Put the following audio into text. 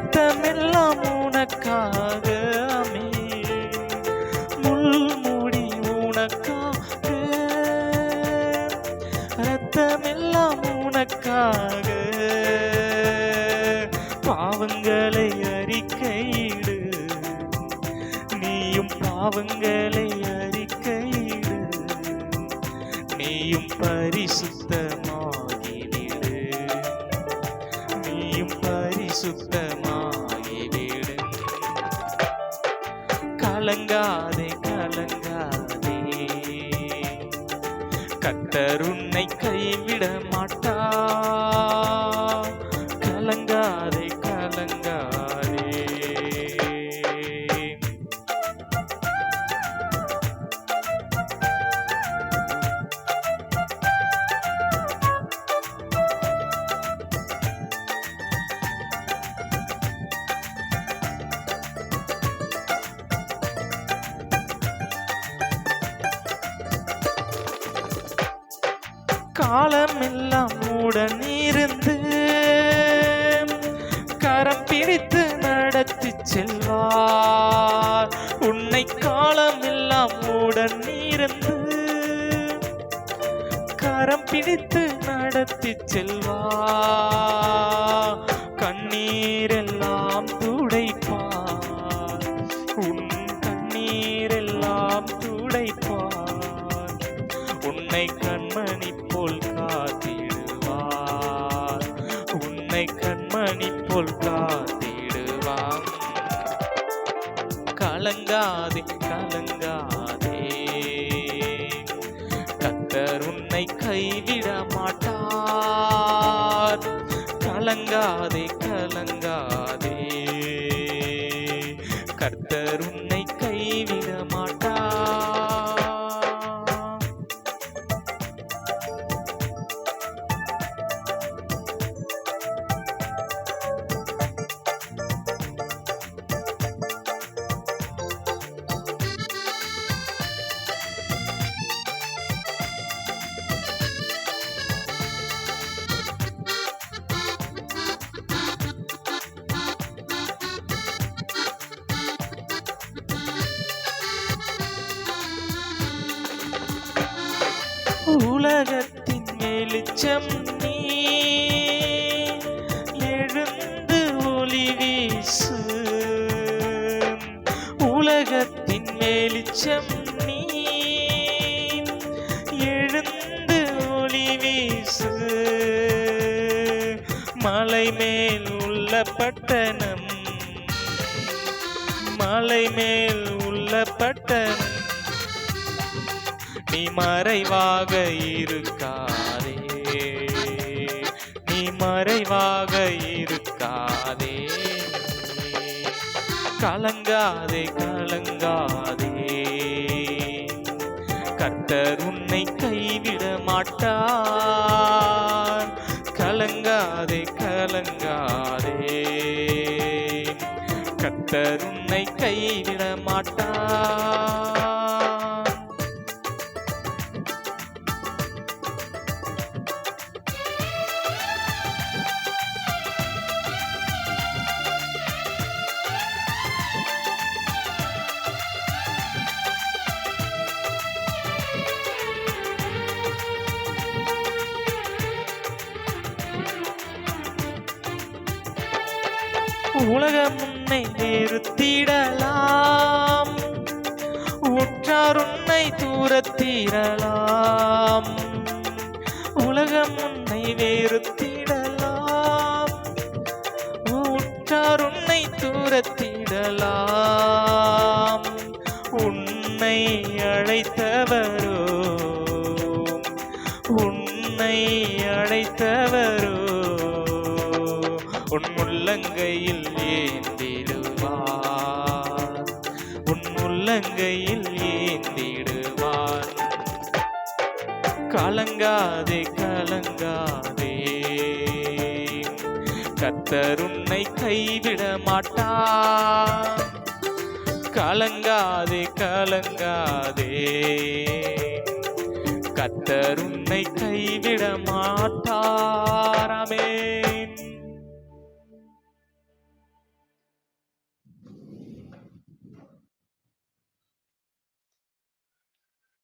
ரத்தமெல்லாம் உனக்காக முள்முடி உனக்காக. ரத்தமெல்லாம் உனக்காக. பாவங்களை அறிக்கையிடு. நீயும் பாவங்களை அறிக்கையிடு. நீயும் பரிசுத்தமாகிடு நீயும் பரிசுத்த கலங்காதே கலங்காதே. கத்தர் உன்னை கைவிட மாட்டா. கலங்காதே கலங்காதே. காலமெல்லாம் உடன் இருந்து கரம் பிடித்து நடத்தி செல்வார். உன்னை காலமெல்லாம் உடன் இருந்து கரம் பிடித்து நடத்தி செல்வார். கலங்காதே கத்தர் உன்னை கைவிட மாட்டார் கலங்காதே கலங்காதே. கர்த்தர் உன்னை உலகத்தின் வெளிச்சம் நீ. எழுந்து ஒளி வீசு. உலகத்தின் வெளிச்சம் நீ. எழுந்து ஒளி வீசு. மலை மேல் உள்ள பட்டணம். மலை மேல் உள்ள பட்டணம். நீ மறைவாக இருக்காதே. நீ மறைவாக இருக்காதே. கலங்காதே கலங்காதே. கர்த்தர் உன்னை கைவிட மாட்டார். கலங்காதே கலங்காதே. கர்த்தர் உன்னை கைவிட மாட்டார். உலகம் உன்னை நிறுத்திடலாம். உற்றார் உன்னை தூரத்திடலாம். உலகம் உன்னை வெறுத்திடலாம். உற்றார் உன்னை தூரத்திடலாம். உன்னை அழைத்தவரோ. உன்னை அழைத்தவரோ. உன்முள்ளங்கையில் ஏந்திடுவார். உன்முள்ளங்கையில் ஏந்திடுவார். கலங்காதே கலங்காதே. கத்தருன்னை கைவிட மாட்டார். கலங்காதே கலங்காதே. கத்தருன்னை கைவிட மாட்டார்.